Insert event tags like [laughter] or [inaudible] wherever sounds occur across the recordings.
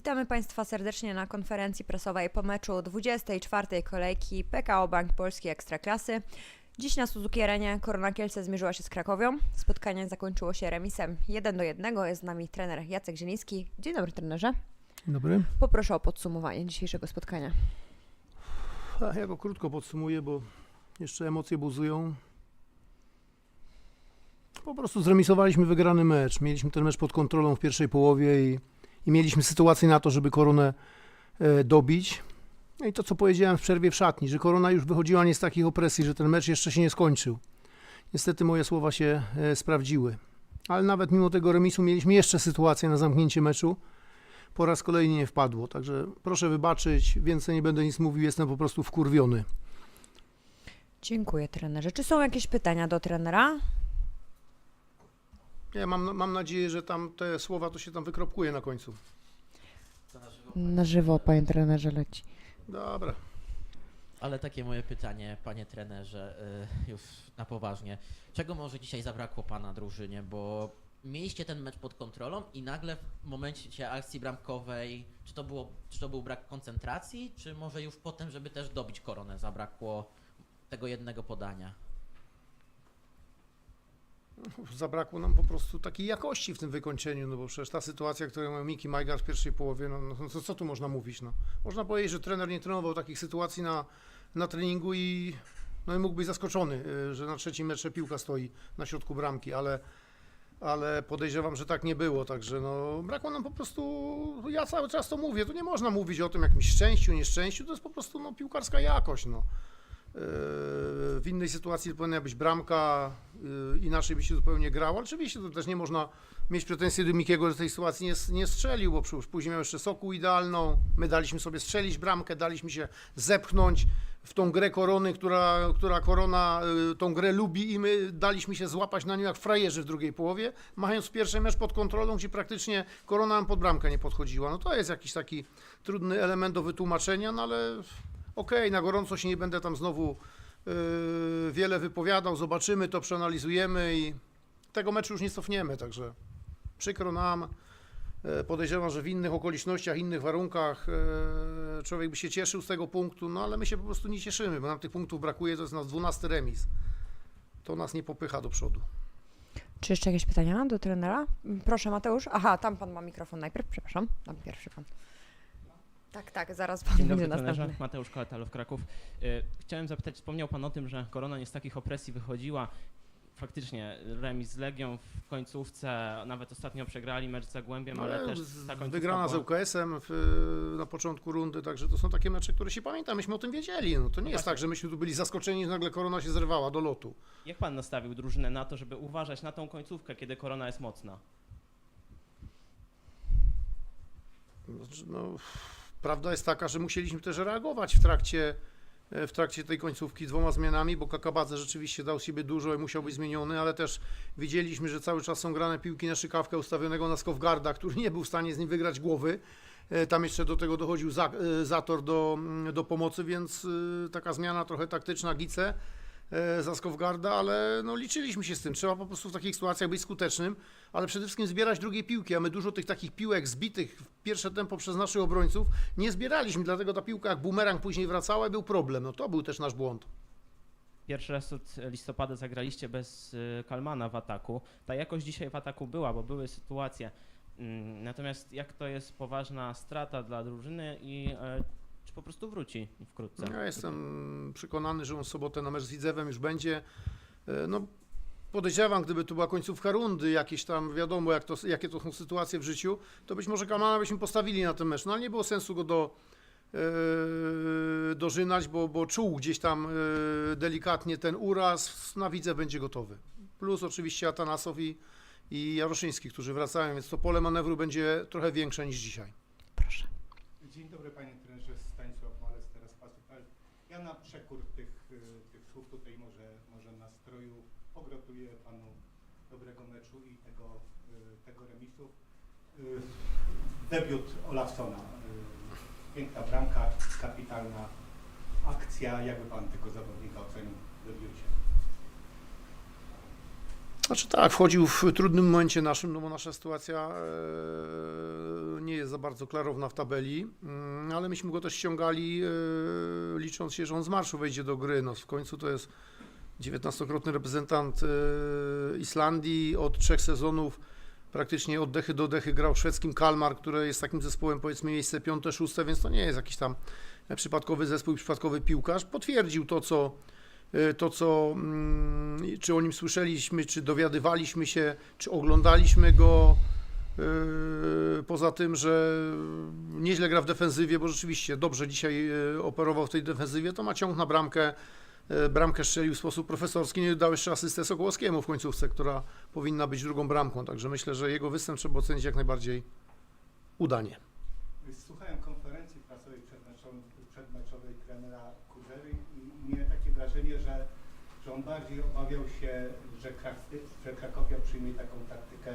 Witamy Państwa serdecznie na konferencji prasowej po meczu 24. kolejki PKO Bank Polski Ekstraklasy. Dziś na Suzuki Arenie Korona Kielce zmierzyła się z Krakowią. Spotkanie zakończyło się remisem 1 do 1. Jest z nami trener Jacek Zieliński. Dzień dobry trenerze. Dzień dobry. Poproszę o podsumowanie dzisiejszego spotkania. Ja go krótko podsumuję, bo jeszcze emocje buzują. Po prostu zremisowaliśmy wygrany mecz. Mieliśmy ten mecz pod kontrolą w pierwszej połowie i, i mieliśmy sytuację na to, żeby koronę e, dobić. No i to, co powiedziałem w przerwie w szatni, że korona już wychodziła nie z takich opresji, że ten mecz jeszcze się nie skończył. Niestety moje słowa się e, sprawdziły. Ale nawet mimo tego remisu mieliśmy jeszcze sytuację na zamknięcie meczu. Po raz kolejny nie wpadło, także proszę wybaczyć, więcej nie będę nic mówił, jestem po prostu wkurwiony. Dziękuję trenerze. Czy są jakieś pytania do trenera? Ja mam, mam nadzieję, że tam te słowa to się tam wykropkuje na końcu. Na żywo, panie trenerze, leci. Dobra. Ale takie moje pytanie, panie trenerze, y, już na poważnie. Czego może dzisiaj zabrakło pana drużynie? Bo mieliście ten mecz pod kontrolą i nagle w momencie akcji bramkowej, czy to, było, czy to był brak koncentracji, czy może już potem, żeby też dobić koronę, zabrakło tego jednego podania? Zabrakło nam po prostu takiej jakości w tym wykończeniu, no bo przecież ta sytuacja, którą miał Miki Majgar w pierwszej połowie, no, no to co tu można mówić, no. Można powiedzieć, że trener nie trenował takich sytuacji na, na treningu i, no i mógł być zaskoczony, y, że na trzecim metrze piłka stoi na środku bramki, ale, ale podejrzewam, że tak nie było, także no brakło nam po prostu, ja cały czas to mówię, tu nie można mówić o tym jakimś szczęściu, nieszczęściu, to jest po prostu no, piłkarska jakość, no. Yy, W innej sytuacji powinna być bramka, inaczej by się zupełnie grało. Oczywiście to też nie można mieć pretensji do Mikiego, że tej sytuacji nie, nie strzelił, bo później miał jeszcze soku idealną. My daliśmy sobie strzelić bramkę, daliśmy się zepchnąć w tą grę korony, która, która korona yy, tą grę lubi i my daliśmy się złapać na nią jak frajerzy w drugiej połowie, mając pierwszy mecz pod kontrolą, gdzie praktycznie korona nam pod bramkę nie podchodziła. No to jest jakiś taki trudny element do wytłumaczenia, no ale Okej, na gorąco się nie będę tam znowu wiele wypowiadał, zobaczymy to, przeanalizujemy i tego meczu już nie cofniemy, także przykro nam. E, Podejrzewam, że w innych okolicznościach, innych warunkach e, człowiek by się cieszył z tego punktu, no ale my się po prostu nie cieszymy, bo nam tych punktów brakuje, to jest nasz 12 remis. To nas nie popycha do przodu. Czy jeszcze jakieś pytania do trenera? Proszę Mateusz. Aha, tam pan ma mikrofon najpierw, przepraszam. Tam pierwszy pan. Tak, tak, zaraz pan Dzień będzie dobry trenerze, następny. Mateusz Koletalow, Kraków. Y, Chciałem zapytać, wspomniał Pan o tym, że korona nie z takich opresji wychodziła. Faktycznie remis z Legią w końcówce, nawet ostatnio przegrali mecz z Zagłębiem, No, ale ale też z- ta końcówka wygrana z była... ŁKS-em w, na początku rundy, także to są takie mecze, które się pamięta, myśmy o tym wiedzieli. No, to nie No jest właśnie. tak, że myśmy tu byli zaskoczeni, że nagle korona się zerwała do lotu. Jak Pan nastawił drużynę na to, żeby uważać na tą końcówkę, kiedy korona jest mocna? Znaczy, No, prawda jest taka, że musieliśmy też reagować w trakcie, e, w trakcie tej końcówki dwoma zmianami, bo Kakabadze rzeczywiście dał siebie dużo i musiał być zmieniony, ale też widzieliśmy, że cały czas są grane piłki na szykawkę ustawionego na Skowgarda, który nie był w stanie z nim wygrać głowy. E, Tam jeszcze do tego dochodził e, Zator do, mm, do pomocy, więc taka zmiana trochę taktyczna Gice e, za Skowgarda, ale no, liczyliśmy się z tym. Trzeba po prostu w takich sytuacjach być skutecznym, ale przede wszystkim zbierać drugie piłki, a my dużo tych takich piłek zbitych w pierwsze tempo przez naszych obrońców nie zbieraliśmy, dlatego ta piłka jak bumerang później wracała i był problem. No to był też nasz błąd. Pierwszy raz od listopada zagraliście bez y, Kalmana w ataku. Ta jakość dzisiaj w ataku była, bo były sytuacje. Mm, Natomiast jak to jest poważna strata dla drużyny i e, czy po prostu wróci wkrótce? Ja jestem przekonany, że on w sobotę na mecz z Widzewem już będzie. E, No, podejrzewam, gdyby to była końcówka rundy, jakieś tam, wiadomo, jak to, jakie to są sytuacje w życiu, to być może Kamana byśmy postawili na ten mecz. No ale nie było sensu go do, e, dożynać, bo, bo czuł gdzieś tam e, delikatnie ten uraz. Na Widzew będzie gotowy. Plus oczywiście Atanasow i, i Jaroszyński, którzy wracają, więc to pole manewru będzie trochę większe niż dzisiaj. Proszę. Dzień dobry panie trenerze, Stanisław Males, teraz Pasu.pl. Ja na przekór tych, y, tych słów tutaj może, może nastroju pogratuluję panu dobrego meczu i tego, y, tego remisu. Y, Debiut Olafsona, y, piękna bramka, kapitalna akcja. Jakby pan tego zawodnika ocenił w debiucie? Znaczy tak, wchodził w trudnym momencie naszym, no bo nasza sytuacja e, nie jest za bardzo klarowna w tabeli, mm, ale myśmy go też ściągali, e, licząc się, że on z marszu wejdzie do gry. No, w końcu to jest 19-krotny reprezentant e, Islandii od trzech sezonów. Praktycznie od dechy do dechy grał w szwedzkim Kalmar, które jest takim zespołem powiedzmy miejsce piąte, szóste, więc to nie jest jakiś tam przypadkowy zespół, przypadkowy piłkarz. Potwierdził to, co y, to, co, mm, czy o nim słyszeliśmy, czy dowiadywaliśmy się, czy oglądaliśmy go. y, Poza tym, że nieźle gra w defensywie, bo rzeczywiście dobrze dzisiaj y, operował w tej defensywie, to ma ciąg na bramkę. Y, Bramkę strzelił w sposób profesorski, nie dał jeszcze asystę Sokołowskiemu w końcówce, która powinna być drugą bramką. Także myślę, że jego występ trzeba ocenić jak najbardziej udanie. Słuchałem konferencji prasowej przedmeczowej, trenera Kudzery i miałem takie wrażenie, że, że on bardziej obawiał się, że, Krak, że Krakowia przyjmie taką taktykę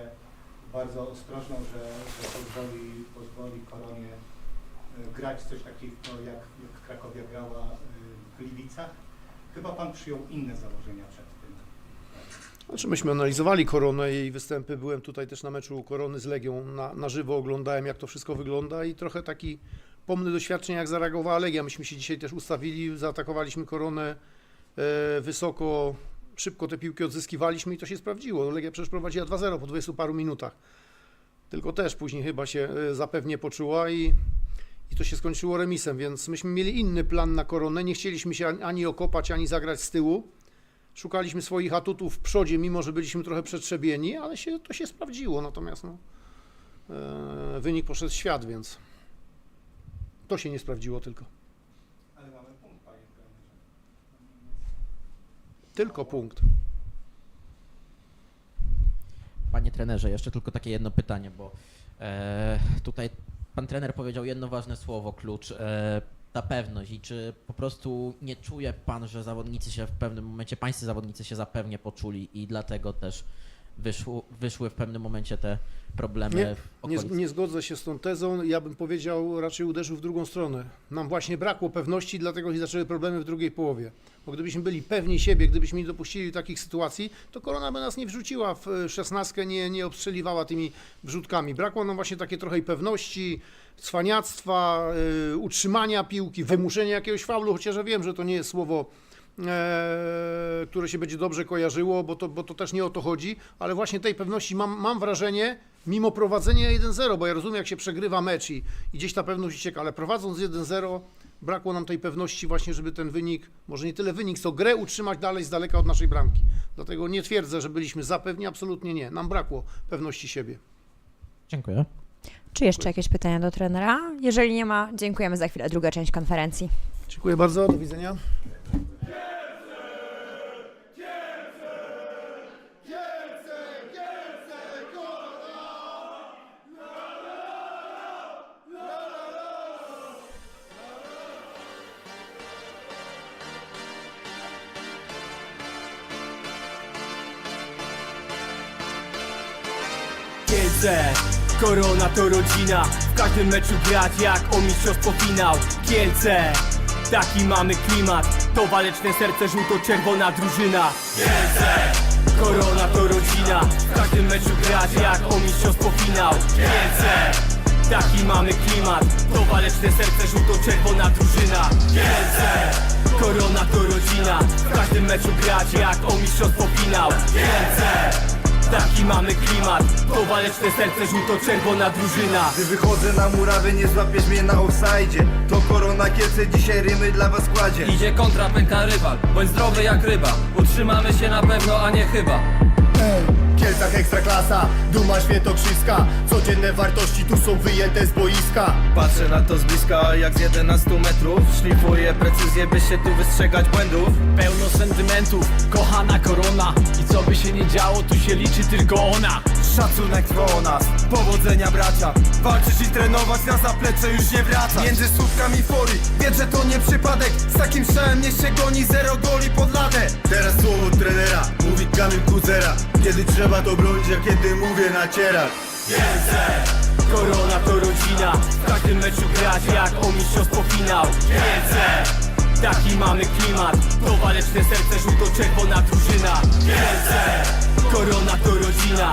bardzo ostrożną, że, że pozwoli, pozwoli Koronie e, grać coś takiego, jak, jak Krakowia grała e, w Gliwicach. Chyba pan przyjął inne założenia przed tym. Znaczy myśmy analizowali Koronę, jej występy. Byłem tutaj też na meczu Korony z Legią na, na żywo, oglądałem jak to wszystko wygląda i trochę taki pomny doświadczeń jak zareagowała Legia. Myśmy się dzisiaj też ustawili, zaatakowaliśmy Koronę e, wysoko, szybko te piłki odzyskiwaliśmy i to się sprawdziło. Legia przecież prowadziła 2-0 po 20 paru minutach. Tylko też później chyba się e, zapewnie poczuła i, i to się skończyło remisem, więc myśmy mieli inny plan na Koronę. Nie chcieliśmy się ani- ani okopać, ani zagrać z tyłu. Szukaliśmy swoich atutów w przodzie, mimo że byliśmy trochę przetrzebieni, ale się, to się sprawdziło. Natomiast no, e, wynik poszedł w świat, więc to się nie sprawdziło tylko. Ale mamy punkt, panie trenerze. Tylko punkt. Panie trenerze, jeszcze tylko takie jedno pytanie, bo e, tutaj pan trener powiedział jedno ważne słowo, klucz, e, ta pewność. I czy po prostu nie czuje pan, że zawodnicy się w pewnym momencie, pańscy zawodnicy się zapewnie poczuli i dlatego też wyszło, wyszły w pewnym momencie te problemy Nie, w Nie, okolicy? nie zgodzę się z tą tezą. Ja bym powiedział, raczej uderzył w drugą stronę. Nam właśnie brakło pewności, dlatego się zaczęły problemy w drugiej połowie. Bo gdybyśmy byli pewni siebie, gdybyśmy nie dopuścili takich sytuacji, to korona by nas nie wrzuciła w e, szesnastkę, nie, nie obstrzeliwała tymi wrzutkami. Brakło nam właśnie takiej trochę pewności, cwaniactwa, y, utrzymania piłki, wymuszenia jakiegoś faulu, chociaż ja wiem, że to nie jest słowo e, które się będzie dobrze kojarzyło, bo to, bo to też nie o to chodzi, ale właśnie tej pewności mam, mam wrażenie, mimo prowadzenia 1-0, bo ja rozumiem, jak się przegrywa mecz i, i gdzieś ta pewność ucieka, ale prowadząc 1-0, brakło nam tej pewności właśnie, żeby ten wynik, może nie tyle wynik, co grę utrzymać dalej z daleka od naszej bramki. Dlatego nie twierdzę, że byliśmy zapewni, absolutnie nie. Nam brakło pewności siebie. Dziękuję. Czy jeszcze jakieś pytania do trenera? Jeżeli nie ma, dziękujemy za chwilę. Druga część konferencji. Dziękuję bardzo, do widzenia. Kielce Korona to rodzina W każdym meczu grać jak o mistrzostwo finał. Kielce Taki mamy klimat. To waleczne serce żółto-czerwona drużyna. Kielce Korona to rodzina W każdym meczu grać jak o mistrzostwo finał. Kielce Taki mamy klimat. To waleczne serce żółto-czerwona drużyna. Kielce Korona to rodzina W każdym meczu grać jak o mistrzostwo finał. Kielce Taki mamy klimat. To waleczne serce żółto-czerwona drużyna. Gdy wychodzę na murawę, nie złapiesz mnie na offside. To korona kielce, dzisiaj rymy dla was kładzie. Idzie kontra, pęka rywal, bądź zdrowy jak ryba. Utrzymamy się na pewno, a nie chyba Kielcach ekstraklasa, duma świętokrzyska. Codzienne wartości tu są wyjęte z boiska. Patrzę na to z bliska, jak z 11 metrów. Szlifuję precyzję, by się tu wystrzegać błędów. Pełno sentymentów, kochana korona. I co by się nie działo, tu się liczy tylko ona Szacunek o nas, powodzenia bracia. Walczyć i trenować na zaplecze już nie wraca Między słupkami fory, wiesz, że to nie przypadek. Z takim strzałem nie się goni, zero goli pod ladę. Teraz słowo trenera, mówi Kamil Kuzera. Kiedy trzeba to bronić, a kiedy mówię nacierać Kielce Korona to rodzina. W każdym meczu grać jak o mistrzostwo finał Kielce Taki mamy klimat. To waleczne serce, żółto-czerwona drużyna. Kielce Korona to rodzina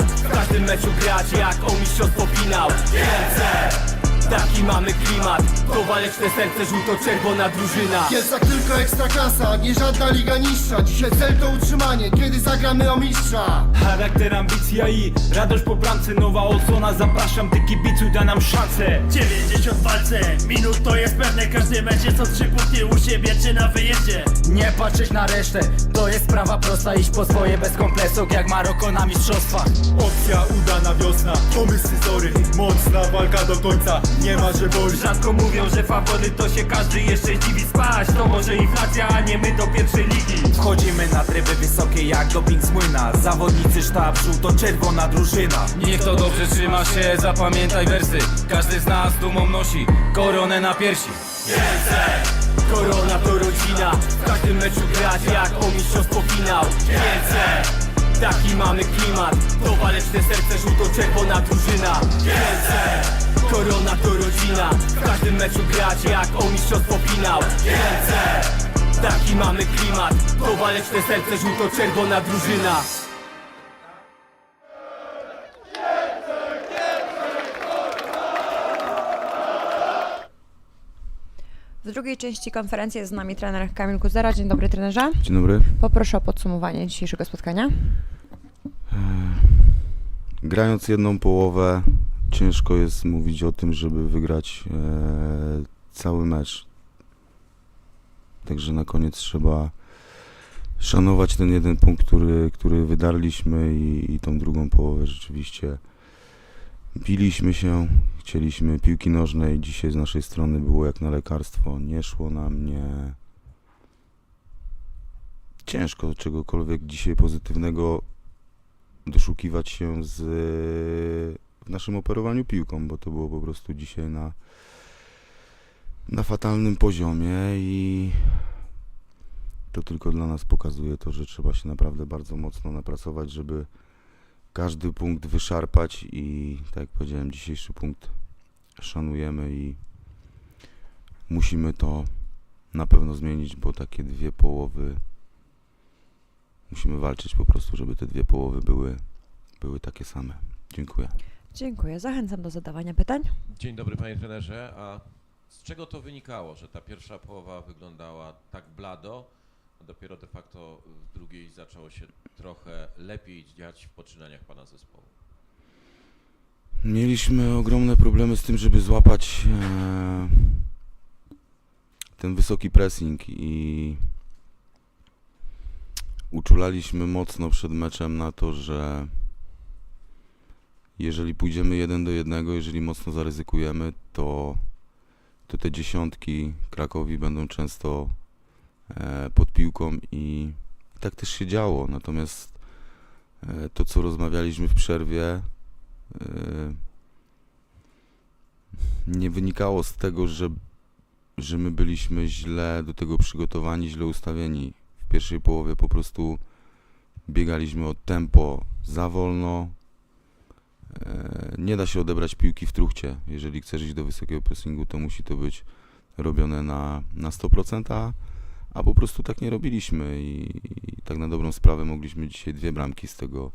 każdym meczu grać jak o mistrzostwo finał. Kielce Taki mamy klimat. To waleczne serce, żółto-czerwona drużyna. Kielcach tylko ekstraklasa, nie żadna liga niższa. Dzisiaj cel to utrzymanie, kiedy zagramy o mistrza. Charakter, ambicja i radość po bramce. Nowa odsłona, zapraszam, ty kibicu, da nam szansę. 90 w walce, minut to jest pewne. Każdy mecz jest o trzy punkty u siebie czy na wyjeździe. Nie patrzeć na resztę, to jest sprawa prosta. Iść po swoje bez kompleksów, jak Maroko na mistrzostwach Opcja udana wiosna, pomysł zory Mocna walka do końca, nie ma że boli Rzadko mówią, że faworyt to się każdy jeszcze dziwi spać. To może inflacja, a nie my do pierwszej ligi. Wchodzimy na tryby wysokie jak doping z młyna. Zawodnicy sztab, żółto-czerwona drużyna. Niech to dobrze trzyma się, zapamiętaj wersy. Każdy z nas dumą nosi koronę na piersi. Korona to rodzina. W każdym meczu grać jak o mistrzostwo finał. Kielce Taki mamy klimat. To waleczne serce, żółto-czerwona drużyna. Kielce Korona to rodzina. W każdym meczu grać jak o mistrzostwo finał. Taki mamy klimat. To waleczne serce, żółto-czerwona drużyna W drugiej części konferencji jest z nami trener Kamil Kuzera. Dzień dobry trenerze. Dzień dobry. Poproszę o podsumowanie dzisiejszego spotkania. Grając jedną połowę, ciężko jest mówić o tym, żeby wygrać e, cały mecz. Także na koniec trzeba szanować ten jeden punkt, który, który wydarliśmy i, i tą drugą połowę rzeczywiście biliśmy się, chcieliśmy piłki nożnej. Dzisiaj z naszej strony było jak na lekarstwo. Nie szło nam, nie... Ciężko czegokolwiek dzisiaj pozytywnego doszukiwać się z, w naszym operowaniu piłką, bo to było po prostu dzisiaj na, na fatalnym poziomie i to tylko dla nas pokazuje to, że trzeba się naprawdę bardzo mocno napracować, żeby każdy punkt wyszarpać i tak jak powiedziałem, dzisiejszy punkt szanujemy i musimy to na pewno zmienić, bo takie dwie połowy musimy walczyć po prostu, żeby te dwie połowy były, były takie same. Dziękuję. Dziękuję. Zachęcam do zadawania pytań. Dzień dobry panie trenerze, a z czego to wynikało, że ta pierwsza połowa wyglądała tak blado, dopiero de facto w drugiej zaczęło się trochę lepiej dziać w poczynaniach pana zespołu? Mieliśmy ogromne problemy z tym, żeby złapać e, ten wysoki pressing i uczulaliśmy mocno przed meczem na to, że jeżeli pójdziemy jeden do jednego, jeżeli mocno zaryzykujemy, to, to te dziesiątki Krakowi będą często pod piłką i tak też się działo. Natomiast e, to, co rozmawialiśmy w przerwie, e, nie wynikało z tego, że, że my byliśmy źle do tego przygotowani, źle ustawieni. W pierwszej połowie po prostu biegaliśmy od tempo za wolno. E, Nie da się odebrać piłki w truchcie. Jeżeli chcesz iść do wysokiego pressingu, to musi to być robione na, na 100%, a, po prostu tak nie robiliśmy i, i tak na dobrą sprawę mogliśmy dzisiaj dwie bramki z tego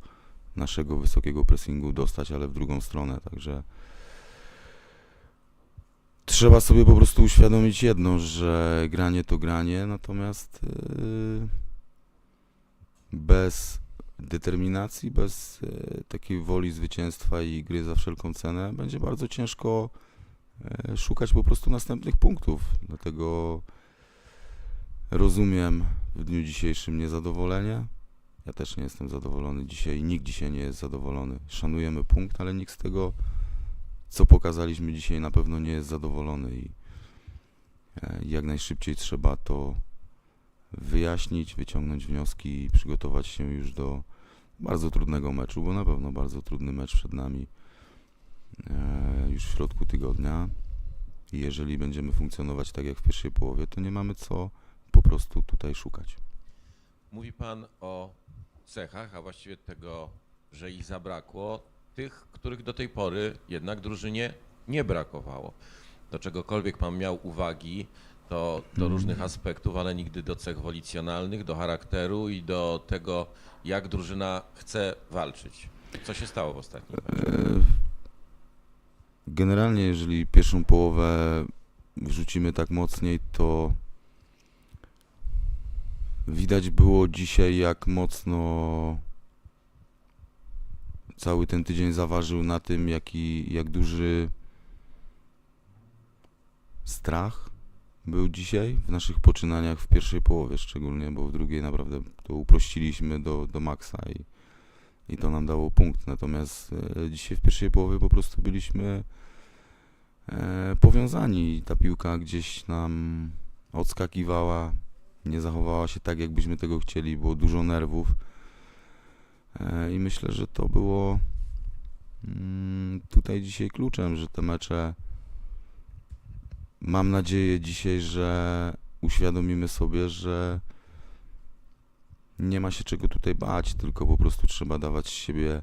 naszego wysokiego pressingu dostać, ale w drugą stronę, także trzeba sobie po prostu uświadomić jedno, że granie to granie, natomiast yy, bez determinacji, bez yy, takiej woli zwycięstwa i gry za wszelką cenę będzie bardzo ciężko yy, szukać po prostu następnych punktów. Dlatego rozumiem w dniu dzisiejszym niezadowolenie. Ja też nie jestem zadowolony dzisiaj, nikt dzisiaj nie jest zadowolony. Szanujemy punkt, ale nikt z tego, co pokazaliśmy dzisiaj, na pewno nie jest zadowolony i e, jak najszybciej trzeba to wyjaśnić, wyciągnąć wnioski i przygotować się już do bardzo trudnego meczu, bo na pewno bardzo trudny mecz przed nami e, już w środku tygodnia. I jeżeli będziemy funkcjonować tak jak w pierwszej połowie, to nie mamy co po prostu tutaj szukać. Mówi pan o cechach, a właściwie tego, że ich zabrakło, tych, których do tej pory jednak drużynie nie brakowało. Do czegokolwiek pan miał uwagi, do, do różnych aspektów, ale nigdy do cech wolicjonalnych, do charakteru i do tego, jak drużyna chce walczyć. Co się stało w ostatnim meczu? Generalnie, jeżeli pierwszą połowę wrzucimy tak mocniej, to widać było dzisiaj, jak mocno cały ten tydzień zaważył na tym, jaki, jak duży strach był dzisiaj w naszych poczynaniach w pierwszej połowie szczególnie, bo w drugiej naprawdę to uprościliśmy do, do maksa i, i to nam dało punkt. Natomiast e, dzisiaj w pierwszej połowie po prostu byliśmy e, powiązani. Ta piłka gdzieś nam odskakiwała, nie zachowała się tak, jakbyśmy tego chcieli. Było dużo nerwów e, i myślę, że to było mm, tutaj dzisiaj kluczem, że te mecze mam nadzieję dzisiaj, że uświadomimy sobie, że nie ma się czego tutaj bać, tylko po prostu trzeba dawać z siebie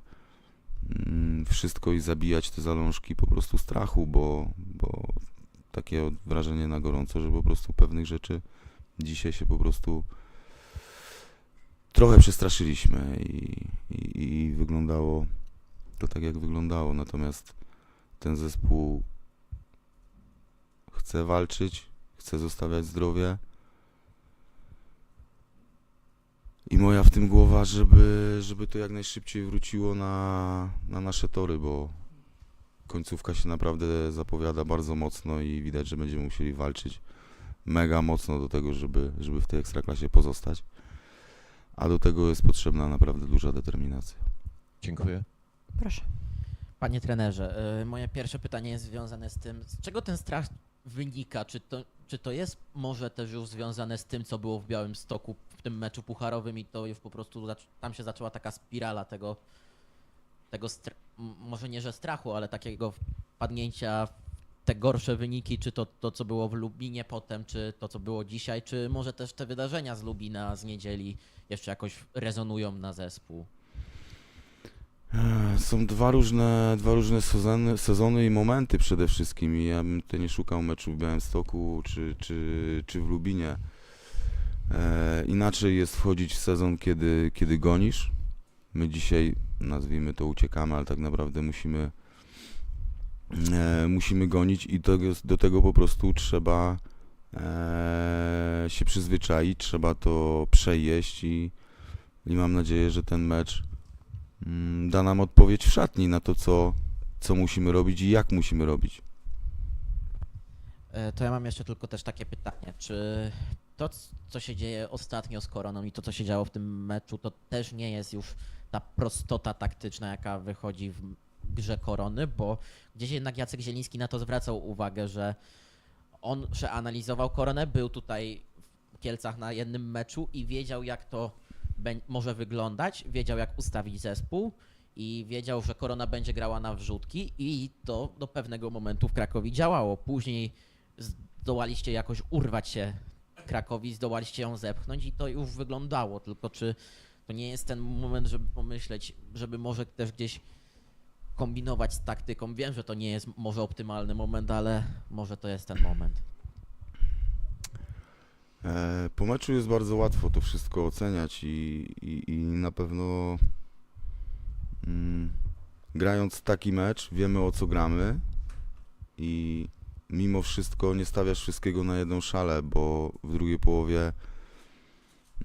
mm, wszystko i zabijać te zalążki po prostu strachu, bo, bo takie wrażenie na gorąco, że po prostu pewnych rzeczy dzisiaj się po prostu trochę przestraszyliśmy i, i, i wyglądało to tak jak wyglądało, natomiast ten zespół chce walczyć, chce zostawiać zdrowie. I moja w tym głowa, żeby, żeby to jak najszybciej wróciło na, na nasze tory, bo końcówka się naprawdę zapowiada bardzo mocno i widać, że będziemy musieli walczyć mega mocno do tego, żeby, żeby w tej ekstraklasie pozostać. A do tego jest potrzebna naprawdę duża determinacja. Dziękuję. Proszę. Panie trenerze, y, moje pierwsze pytanie jest związane z tym, z czego ten strach wynika? Czy to, czy to jest może też już związane z tym, co było w Białym Stoku w tym meczu pucharowym i to już po prostu tam się zaczęła taka spirala tego, tego może nie że strachu, ale takiego wpadnięcia w te gorsze wyniki, czy to, to co było w Lubinie potem, czy to co było dzisiaj, czy może też te wydarzenia z Lubina z niedzieli jeszcze jakoś rezonują na zespół? Ech, Są dwa różne, dwa różne sezony, sezony i momenty przede wszystkim. I ja bym tutaj nie szukał meczu w Białymstoku czy, czy, czy w Lubinie. E, inaczej jest wchodzić w sezon, kiedy, kiedy gonisz. My dzisiaj, nazwijmy to, uciekamy, ale tak naprawdę musimy, musimy gonić i do, do tego po prostu trzeba e, się przyzwyczaić, trzeba to przejeść i, i mam nadzieję, że ten mecz mm, da nam odpowiedź w szatni na to, co, co musimy robić i jak musimy robić. E, To ja mam jeszcze tylko też takie pytanie, czy to, co się dzieje ostatnio z Koroną i to, co się działo w tym meczu, to też nie jest już ta prostota taktyczna, jaka wychodzi w grze Korony, bo gdzieś jednak Jacek Zieliński na to zwracał uwagę, że on przeanalizował Koronę, był tutaj w Kielcach na jednym meczu i wiedział, jak to może wyglądać, wiedział, jak ustawić zespół i wiedział, że Korona będzie grała na wrzutki i to do pewnego momentu w Krakowie działało. Później zdołaliście jakoś urwać się Krakowi, zdołaliście ją zepchnąć i to już wyglądało, tylko czy to nie jest ten moment, żeby pomyśleć, żeby może też gdzieś kombinować z taktyką. Wiem, że to nie jest może optymalny moment, ale może to jest ten moment. E, po meczu jest bardzo łatwo to wszystko oceniać i, i, i na pewno mm, grając taki mecz wiemy o co gramy i mimo wszystko nie stawiasz wszystkiego na jedną szalę, bo w drugiej połowie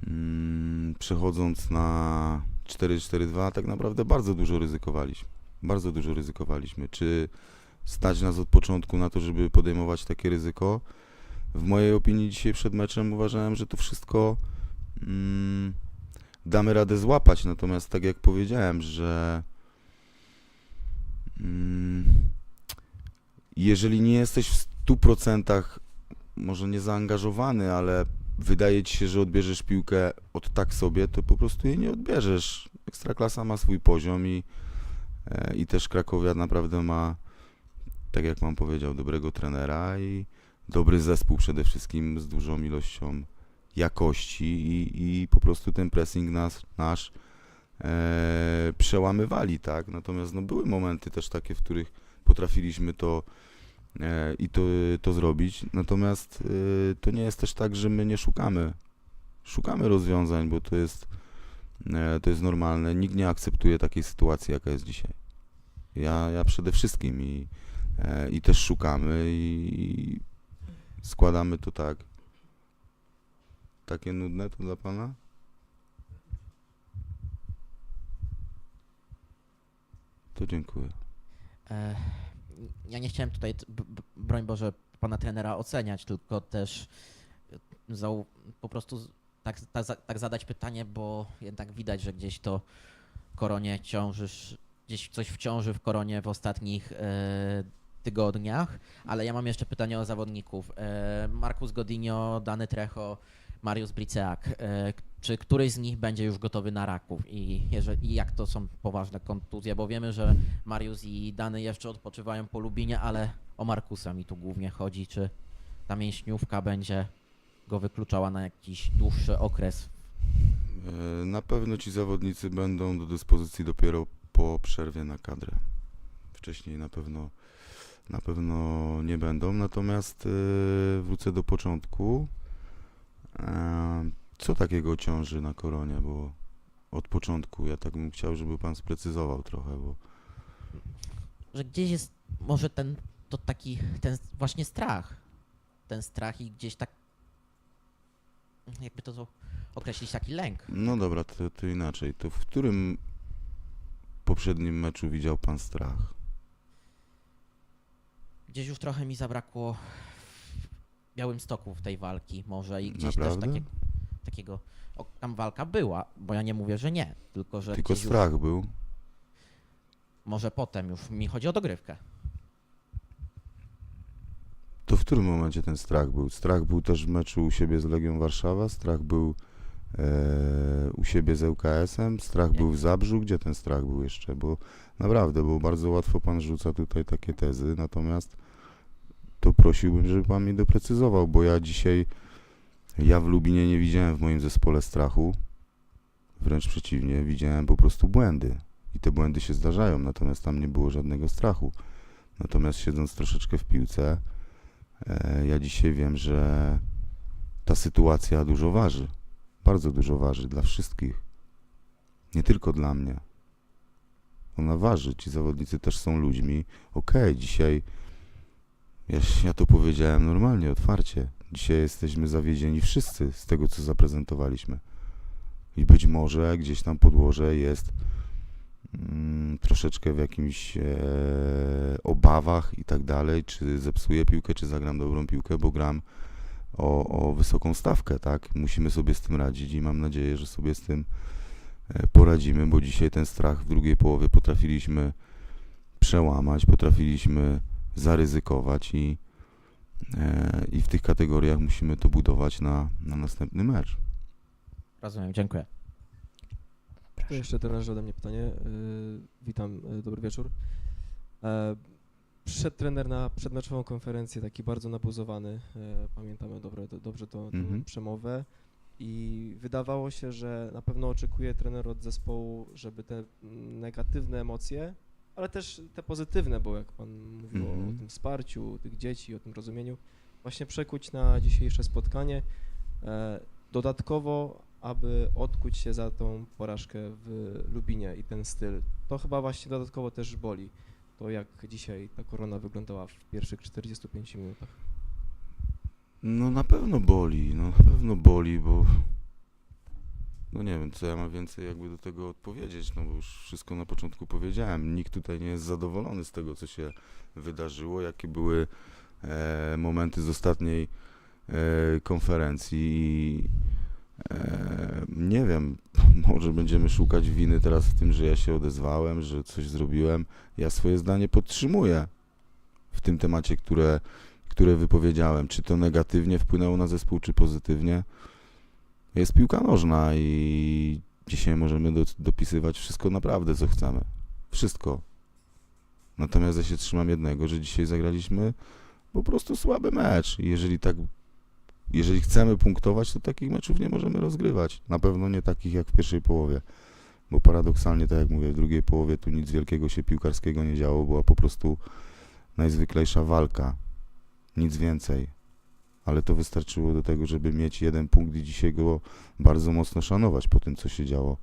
mm, przechodząc na 4-4-2 tak naprawdę bardzo dużo ryzykowaliśmy. Bardzo dużo ryzykowaliśmy. Czy stać nas od początku na to, żeby podejmować takie ryzyko? w mojej opinii dzisiaj przed meczem uważałem, że to wszystko mm, damy radę złapać. Natomiast tak jak powiedziałem, że mm, jeżeli nie jesteś w 100% może nie zaangażowany, ale wydaje ci się, że odbierzesz piłkę od tak sobie, to po prostu jej nie odbierzesz. Ekstraklasa ma swój poziom i, i też Krakowia naprawdę ma, tak jak mam powiedział, dobrego trenera i dobry zespół przede wszystkim z dużą ilością jakości i, i po prostu ten pressing nas, nasz e, przełamywali, tak? Natomiast no, były momenty też takie, w których potrafiliśmy to e, i to, to zrobić. Natomiast e, to nie jest też tak, że my nie szukamy. Szukamy rozwiązań, bo to jest, e, to jest normalne. Nikt nie akceptuje takiej sytuacji, jaka jest dzisiaj. Ja, ja przede wszystkim i, e, i też szukamy i składamy to tak. Takie nudne to dla pana? To dziękuję. E, ja nie chciałem tutaj, broń Boże, pana trenera oceniać, tylko też e, po prostu tak, tak, tak zadać pytanie, bo jednak widać, że gdzieś to koronie ciążysz, gdzieś coś wciąży w koronie w ostatnich e, tygodniach, ale ja mam jeszcze pytanie o zawodników. E, Marcus Godinho, Dany Trecho, Mariusz Briceak. E, czy któryś z nich będzie już gotowy na Raków i, jeżeli, i jak to są poważne kontuzje, bo wiemy, że Mariusz i Dany jeszcze odpoczywają po Lubinie, ale o Markusa mi tu głównie chodzi, czy ta mięśniówka będzie go wykluczała na jakiś dłuższy okres. Na pewno ci zawodnicy będą do dyspozycji dopiero po przerwie na kadrę. Wcześniej na pewno, na pewno nie będą. Natomiast e, wrócę do początku. E, Co takiego ciąży na koronie? Bo od początku ja tak bym chciał, żeby pan sprecyzował trochę, bo Że gdzieś jest może ten, to taki, ten właśnie strach, ten strach i gdzieś tak, jakby to określić, taki lęk. no dobra, to, to inaczej. To w którym poprzednim meczu widział pan strach? Gdzieś już trochę mi zabrakło w Białym Stoku w tej walki może i gdzieś Naprawdę? też takie, takiego, o, tam walka była, bo ja nie mówię, że nie, tylko że Tylko gdzieś strach już, był. może potem już mi chodzi o dogrywkę. To w którym momencie ten strach był? Strach był też w meczu u siebie z Legią Warszawa, strach był u siebie z ŁKS-em, strach był w Zabrzu. Gdzie ten strach był jeszcze? Bo naprawdę, bo bardzo łatwo pan rzuca tutaj takie tezy, natomiast to prosiłbym, żeby pan mi doprecyzował, bo ja dzisiaj, ja w Lubinie nie widziałem w moim zespole strachu, wręcz przeciwnie, widziałem po prostu błędy. I te błędy się zdarzają, natomiast tam nie było żadnego strachu. Natomiast siedząc troszeczkę w piłce, E, Ja dzisiaj wiem, że ta sytuacja dużo waży. Bardzo dużo waży dla wszystkich. Nie tylko dla mnie. Ona waży. Ci zawodnicy też są ludźmi. Okej, dzisiaj ja, ja to powiedziałem normalnie, otwarcie. Dzisiaj jesteśmy zawiedzieni wszyscy z tego, co zaprezentowaliśmy. I być może gdzieś tam podłoże jest mm, troszeczkę w jakimś e, obawach i tak dalej, czy zepsuję piłkę, czy zagram dobrą piłkę, bo gram o, o wysoką stawkę, tak? Musimy sobie z tym radzić i mam nadzieję, że sobie z tym e, poradzimy, bo dzisiaj ten strach w drugiej połowie potrafiliśmy przełamać, potrafiliśmy zaryzykować i, e, i w tych kategoriach musimy to budować na, na następny mecz. Rozumiem, dziękuję. To jeszcze trenerze ode mnie pytanie. Yy, witam, yy, dobry wieczór. Przyszedł trener na przedmeczową konferencję, taki bardzo nabuzowany, e, pamiętamy dobre, do, dobrze tą, tą Mhm. przemowę i wydawało się, że na pewno oczekuje trener od zespołu, żeby te mm, negatywne emocje, ale też te pozytywne, bo jak pan mówił o Mhm. tym wsparciu tych dzieci, o tym rozumieniu, właśnie przekuć na dzisiejsze spotkanie. E, Dodatkowo, aby odkuć się za tą porażkę w Lubinie i ten styl, to chyba właśnie dodatkowo też boli. To jak dzisiaj ta korona wyglądała w pierwszych 45 minutach. No na pewno boli, no na pewno boli, bo no nie wiem, co ja mam więcej jakby do tego odpowiedzieć, no bo już wszystko na początku powiedziałem. Nikt tutaj nie jest zadowolony z tego, co się wydarzyło, jakie były e, momenty z ostatniej e, konferencji i nie wiem, [laughs] może będziemy szukać winy teraz w tym, że ja się odezwałem, że coś zrobiłem. Ja swoje zdanie podtrzymuję w tym temacie, które które wypowiedziałem, czy to negatywnie wpłynęło na zespół, czy pozytywnie. Jest piłka nożna i dzisiaj możemy do, dopisywać wszystko naprawdę, co chcemy. Wszystko. Natomiast ja się trzymam jednego, że dzisiaj zagraliśmy po prostu słaby mecz. I jeżeli tak, jeżeli chcemy punktować, to takich meczów nie możemy rozgrywać. Na pewno nie takich jak w pierwszej połowie. Bo paradoksalnie, tak jak mówię, w drugiej połowie tu nic wielkiego się piłkarskiego nie działo, była po prostu najzwyklejsza walka, nic więcej. Ale to wystarczyło do tego, żeby mieć jeden punkt i dzisiaj go bardzo mocno szanować po tym, co się działo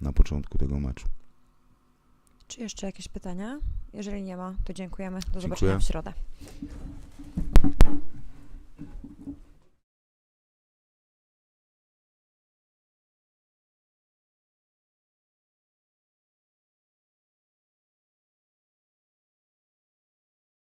na początku tego meczu. Czy jeszcze jakieś pytania? Jeżeli nie ma, to dziękujemy. Do Dziękuję. zobaczenia w środę.